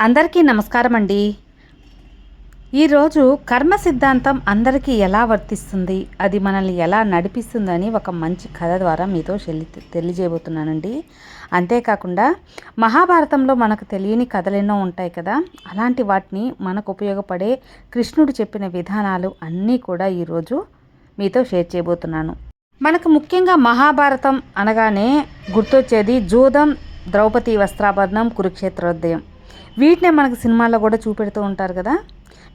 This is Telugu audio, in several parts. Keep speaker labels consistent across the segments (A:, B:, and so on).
A: అందరికీ నమస్కారం అండి ఈరోజు కర్మ సిద్ధాంతం అందరికీ ఎలా వర్తిస్తుంది? అది మనల్ని ఎలా నడిపిస్తుందని ఒక మంచి కథ ద్వారా మీతో చెల్లి- తెలియజేయబోతున్నానండి. అంతేకాకుండా మహాభారతంలో మనకు తెలియని కథలు ఎన్నో ఉంటాయి కదా? అలాంటి వాటిని మనకు ఉపయోగపడే కృష్ణుడు చెప్పిన విధానాలు అన్నీ కూడా ఈరోజు మీతో షేర్ చేయబోతున్నాను. మనకు ముఖ్యంగా మహాభారతం అనగానే గుర్తొచ్చేది జూదం ద్రౌపది వస్త్రాభరణం కురుక్షేత్రోదయం వీటినే మనకు సినిమాల్లో కూడా చూపెడుతూ ఉంటారు కదా.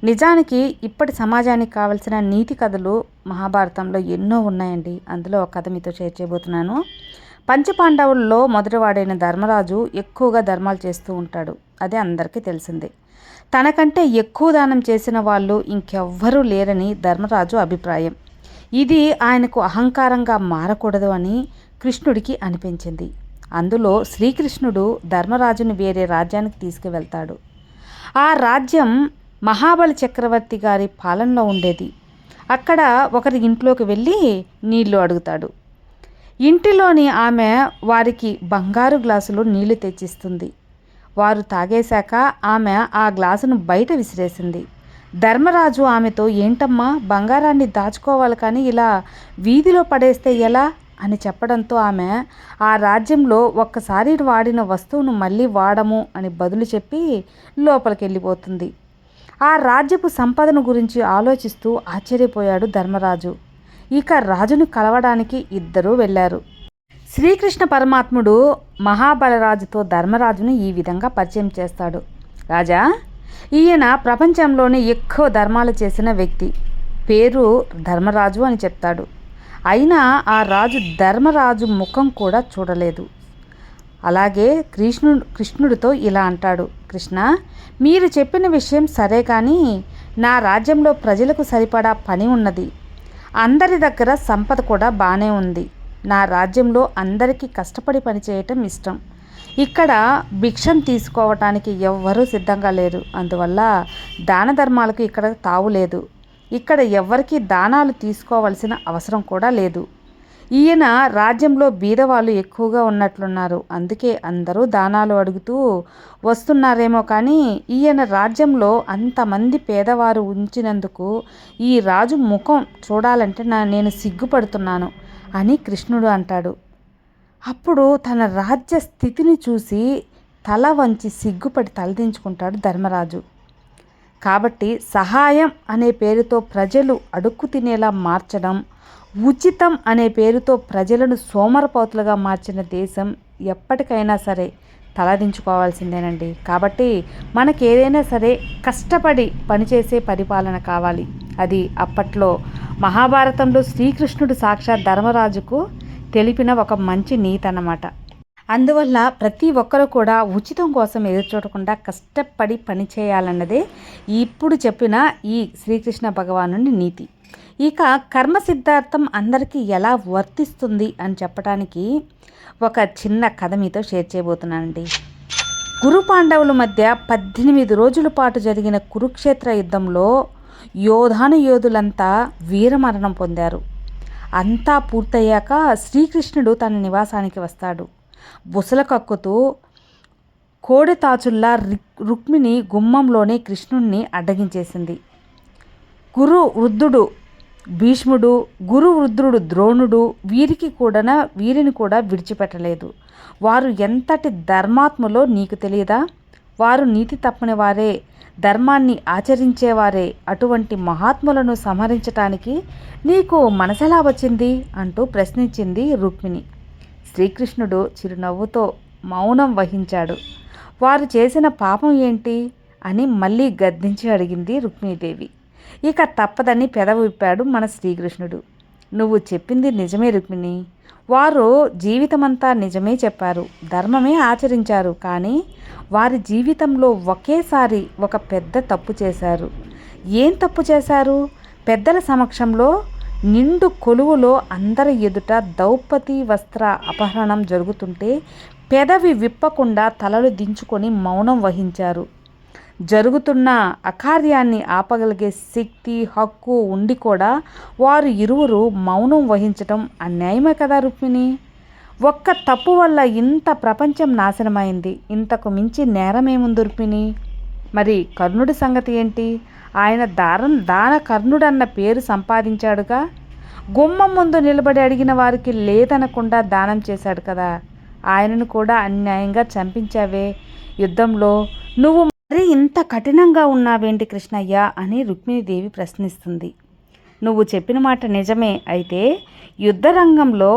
A: నిజానికి ఇప్పటి సమాజానికి కావలసిన నీతి కథలు మహాభారతంలో ఎన్నో ఉన్నాయండి. అందులో ఒక కథ మీతో షేర్ చేయబోతున్నాను. పంచపాండవుల్లో మొదటివాడైన ధర్మరాజు ఎక్కువగా ధర్మాలు చేస్తూ ఉంటాడు. అదే అందరికీ తెలిసిందే. తనకంటే ఎక్కువ దానం చేసిన వాళ్ళు ఇంకెవ్వరూ లేరని ధర్మరాజు అభిప్రాయం. ఇది ఆయనకు అహంకారంగా మారకూడదు అని కృష్ణుడికి అనిపించింది. అందులో శ్రీకృష్ణుడు ధర్మరాజును వేరే రాజ్యానికి తీసుకువెళ్తాడు. ఆ రాజ్యం మహాబలి చక్రవర్తి గారి పాలనలో ఉండేది. అక్కడ ఒకరి ఇంట్లోకి వెళ్ళి నీళ్ళు అడుగుతాడు. ఇంటిలోని ఆమె వారికి బంగారు గ్లాసులో నీళ్ళు తెచ్చిస్తుంది. వారు తాగేశాక ఆమె ఆ గ్లాసును బయట విసిరేసింది. ధర్మరాజు ఆమెతో ఏంటమ్మా బంగారాన్ని దాచుకోవాలి కానీ ఇలా వీధిలో పడేస్తే ఎలా? అని చెప్పడంతో ఆమె ఆ రాజ్యంలో ఒక్కసారి వాడిన వస్తువును మళ్ళీ వాడము అని బదులు చెప్పి లోపలికి వెళ్ళిపోతుంది ఆ రాజ్యపు సంపదను గురించి ఆలోచిస్తూ ఆశ్చర్యపోయాడు ధర్మరాజు. ఇక రాజును కలవడానికి ఇద్దరూ వెళ్ళారు. శ్రీకృష్ణ పరమాత్ముడు మహాబలరాజుతో ధర్మరాజును ఈ విధంగా పరిచయం చేస్తాడు. రాజా ఈయన ప్రపంచంలోనే ఎక్కువ ధర్మాలు చేసిన వ్యక్తి. పేరు ధర్మరాజు అని చెప్తాడు. అయినా ఆ రాజు ధర్మరాజు ముఖం కూడా చూడలేదు. అలాగే కృష్ణుడు కృష్ణుడితో ఇలా అంటాడు కృష్ణ మీరు చెప్పిన విషయం సరే కానీ నా రాజ్యంలో ప్రజలకు సరిపడా పని ఉన్నది. అందరి దగ్గర సంపద కూడా బాగానే ఉంది. నా రాజ్యంలో అందరికీ కష్టపడి పనిచేయటం ఇష్టం. ఇక్కడ భిక్షం తీసుకోవటానికి ఎవ్వరూ సిద్ధంగా లేరు. అందువల్ల దాన ధర్మాలకు ఇక్కడ తావు లేదు. ఇక్కడ ఎవ్వరికీ దానాలు తీసుకోవాల్సిన అవసరం కూడా లేదు. ఈయన రాజ్యంలో బీదవాళ్ళు ఎక్కువగా ఉన్నట్లున్నారు. అందుకే అందరూ దానాలు అడుగుతూ వస్తున్నారేమో కానీ ఈయన రాజ్యంలో అంతమంది పేదవారు ఉంచినందుకు ఈ రాజు ముఖం చూడాలంటే నా నేను సిగ్గుపడుతున్నాను అని కృష్ణుడు అంటాడు. అప్పుడు తన రాజ్య స్థితిని చూసి తల వంచి సిగ్గుపడి తలదించుకుంటాడు ధర్మరాజు. కాబట్టి సహాయం అనే పేరుతో ప్రజలు అడుక్కు తినేలా మార్చడం ఉచితం అనే పేరుతో ప్రజలను సోమరపోతులుగా మార్చిన దేశం ఎప్పటికైనా సరే తలదించుకోవాల్సిందేనండి. కాబట్టి మనకి ఏదైనా సరే కష్టపడి పనిచేసే పరిపాలన కావాలి. అది అప్పట్లో మహాభారతంలో శ్రీకృష్ణుడు సాక్షాత్ ధర్మరాజుకు తెలిపిన ఒక మంచి నీతి అన్నమాట అందువల్ల ప్రతి ఒక్కరు కూడా ఉచితం కోసం ఎదురుచూడకుండా కష్టపడి పనిచేయాలన్నదే ఇప్పుడు చెప్పిన ఈ శ్రీకృష్ణ భగవాను నీతి. ఇక కర్మ సిద్ధార్థం అందరికీ ఎలా వర్తిస్తుంది అని చెప్పడానికి ఒక చిన్న కథ మీతో షేర్ చేయబోతున్నానండి. గురు పాండవుల మధ్య పద్దెనిమిది రోజుల పాటు జరిగిన కురుక్షేత్ర యుద్ధంలో యోధాను యోధులంతా వీరమరణం పొందారు. అంతా పూర్తయ్యాక శ్రీకృష్ణుడు తన నివాసానికి వస్తాడు. బుసల కక్కుతూ కోడెతాచుల్లా రిక్ రుక్మిణి గుమ్మంలోనే కృష్ణుణ్ణి అడ్డగించేసింది. గురు వృద్ధుడు భీష్ముడు గురు వృద్ధుడు ద్రోణుడు వీరికి కూడా వీరిని కూడా విడిచిపెట్టలేదు. వారు ఎంతటి ధర్మాత్మలో నీకు తెలియదా? వారు నీతి తప్పని వారే ధర్మాన్ని ఆచరించేవారే అటువంటి మహాత్ములను సంహరించటానికి నీకు మనసెలా వచ్చింది? అంటూ ప్రశ్నించింది రుక్మిణి. శ్రీకృష్ణుడు చిరునవ్వుతో మౌనం వహించాడు. వారు చేసిన పాపం ఏంటి? అని మళ్ళీ గద్దించి అడిగింది రుక్మిణీదేవి. ఇక తప్పదని పెదవిప్పాడు మన శ్రీకృష్ణుడు. నువ్వు చెప్పింది నిజమే రుక్మిణి. వారు జీవితమంతా నిజమే చెప్పారు. ధర్మమే ఆచరించారు కానీ వారి జీవితంలో ఒకేసారి ఒక పెద్ద తప్పు చేశారు. ఏం తప్పు చేశారు? పెద్దల సమక్షంలో నిండు కొలువులో అందరి ఎదుట దౌపతి వస్త్ర అపహరణం జరుగుతుంటే పెదవి విప్పకుండా తలలు దించుకొని మౌనం వహించారు. జరుగుతున్న అకార్యాన్ని ఆపగలిగే శక్తి హక్కు ఉండి కూడా వారు ఇరువురు మౌనం వహించటం అన్యాయమే కదా రుక్మిణి? ఒక్క తప్పు వల్ల ఇంత ప్రపంచం నాశనమైంది. ఇంతకు మించి నేరమేముంది రుక్మిణి? మరి కర్ణుడి సంగతి ఏంటి? ఆయన దారం దాన కర్ణుడు అన్న పేరు సంపాదించాడుగా? గుమ్మం ముందు నిలబడి అడిగిన వారికి లేదనకుండా దానం చేశాడు కదా. ఆయనను కూడా అన్యాయంగా చంపించావే. యుద్ధంలో నువ్వు మరి ఇంత కఠినంగా ఉన్నావేంటి కృష్ణయ్య? అని రుక్మిణీదేవి ప్రశ్నిస్తుంది. నువ్వు చెప్పిన మాట నిజమే. అయితే యుద్ధరంగంలో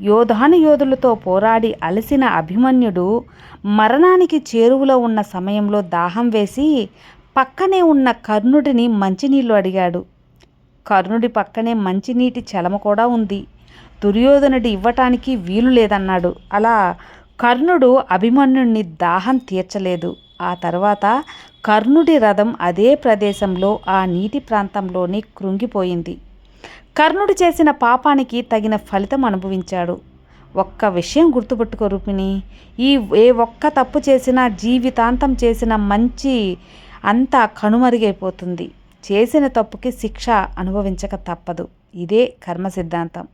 A: యోధాను యోధులతో పోరాడి అలసిన అభిమన్యుడు మరణానికి చేరువలో ఉన్న సమయంలో దాహం వేసి పక్కనే ఉన్న కర్ణుడిని మంచినీళ్ళు అడిగాడు. కర్ణుడి పక్కనే మంచినీటి చలమ కూడా ఉంది. దుర్యోధనుడి ఇవ్వటానికి వీలు లేదన్నాడు. అలా కర్ణుడు అభిమన్యుడిని దాహం తీర్చలేదు. ఆ తర్వాత కర్ణుడి రథం అదే ప్రదేశంలో ఆ నీటి ప్రాంతంలోనే కృంగిపోయింది. కర్ణుడు చేసిన పాపానికి తగిన ఫలితం అనుభవించాడు. ఒక్క విషయం గుర్తుపెట్టుకో రూపిణి. ఈ ఏ ఒక్క తప్పు చేసినా జీవితాంతం చేసిన మంచి అంతా కనుమరుగైపోతుంది. చేసిన తప్పుకి శిక్ష అనుభవించక తప్పదు. ఇదే కర్మ సిద్ధాంతం.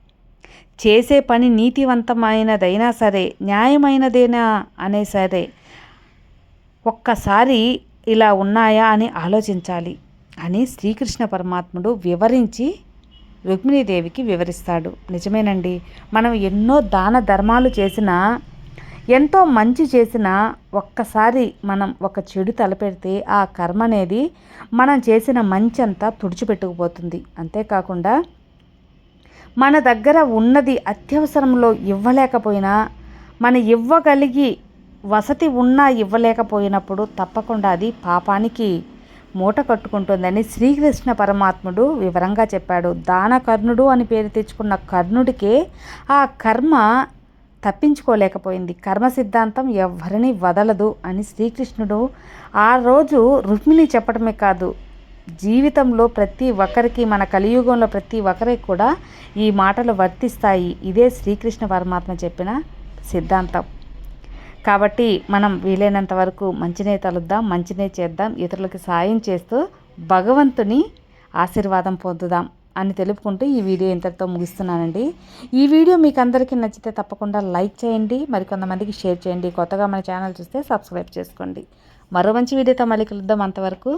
A: చేసే పని నీతివంతమైనదైనా సరే న్యాయమైనదేనా అనే సరే ఒక్కసారి ఇలా ఉన్నాయా అని ఆలోచించాలి అని శ్రీకృష్ణ పరమాత్ముడు వివరించి రుక్మిణీదేవికి వివరిస్తాడు. నిజమేనండి. మనం ఎన్నో దాన ధర్మాలు చేసినా ఎంతో మంచి చేసినా ఒక్కసారి మనం ఒక చెడు తలపెడితే ఆ కర్మ అనేది మనం చేసిన మంచి అంతా తుడిచిపెట్టుకుపోతుంది. అంతేకాకుండా మన దగ్గర ఉన్నది అత్యవసరంలో ఇవ్వలేకపోయినా మన ఇవ్వగలిగి వసతి ఉన్నా ఇవ్వలేకపోయినప్పుడు తప్పకుండా అది పాపానికి మూట కట్టుకుంటుందని శ్రీకృష్ణ పరమాత్ముడు వివరంగా చెప్పాడు. దాన కర్ణుడు అని పేరు తెచ్చుకున్న కర్ణుడికే ఆ కర్మ తప్పించుకోలేకపోయింది. కర్మ సిద్ధాంతం ఎవరిని వదలదు అని శ్రీకృష్ణుడు ఆ రోజు రుక్మిణి చెప్పడమే కాదు జీవితంలో ప్రతి ఒక్కరికి మన కలియుగంలో ప్రతి ఒక్కరికి కూడా ఈ మాటలు వర్తిస్తాయి. ఇదే శ్రీకృష్ణ పరమాత్మ చెప్పిన సిద్ధాంతం. కాబట్టి మనం వీలైనంత వరకు మంచినే తలుద్దాం మంచినే చేద్దాం ఇతరులకి సాయం చేస్తూ భగవంతుని ఆశీర్వాదం పొందుదాం అని తెలుపుకుంటూ ఈ వీడియో ఇంతటితో ముగిస్తున్నానండి. ఈ వీడియో మీకు అందరికీ నచ్చితే తప్పకుండా లైక్ చేయండి మరికొంతమందికి షేర్ చేయండి. కొత్తగా మన ఛానల్ చూస్తే సబ్స్క్రైబ్ చేసుకోండి. మరో మంచి వీడియోతో మళ్ళీ కలుద్దాం అంతవరకు.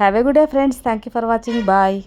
A: Have a good day friends thank you for watching bye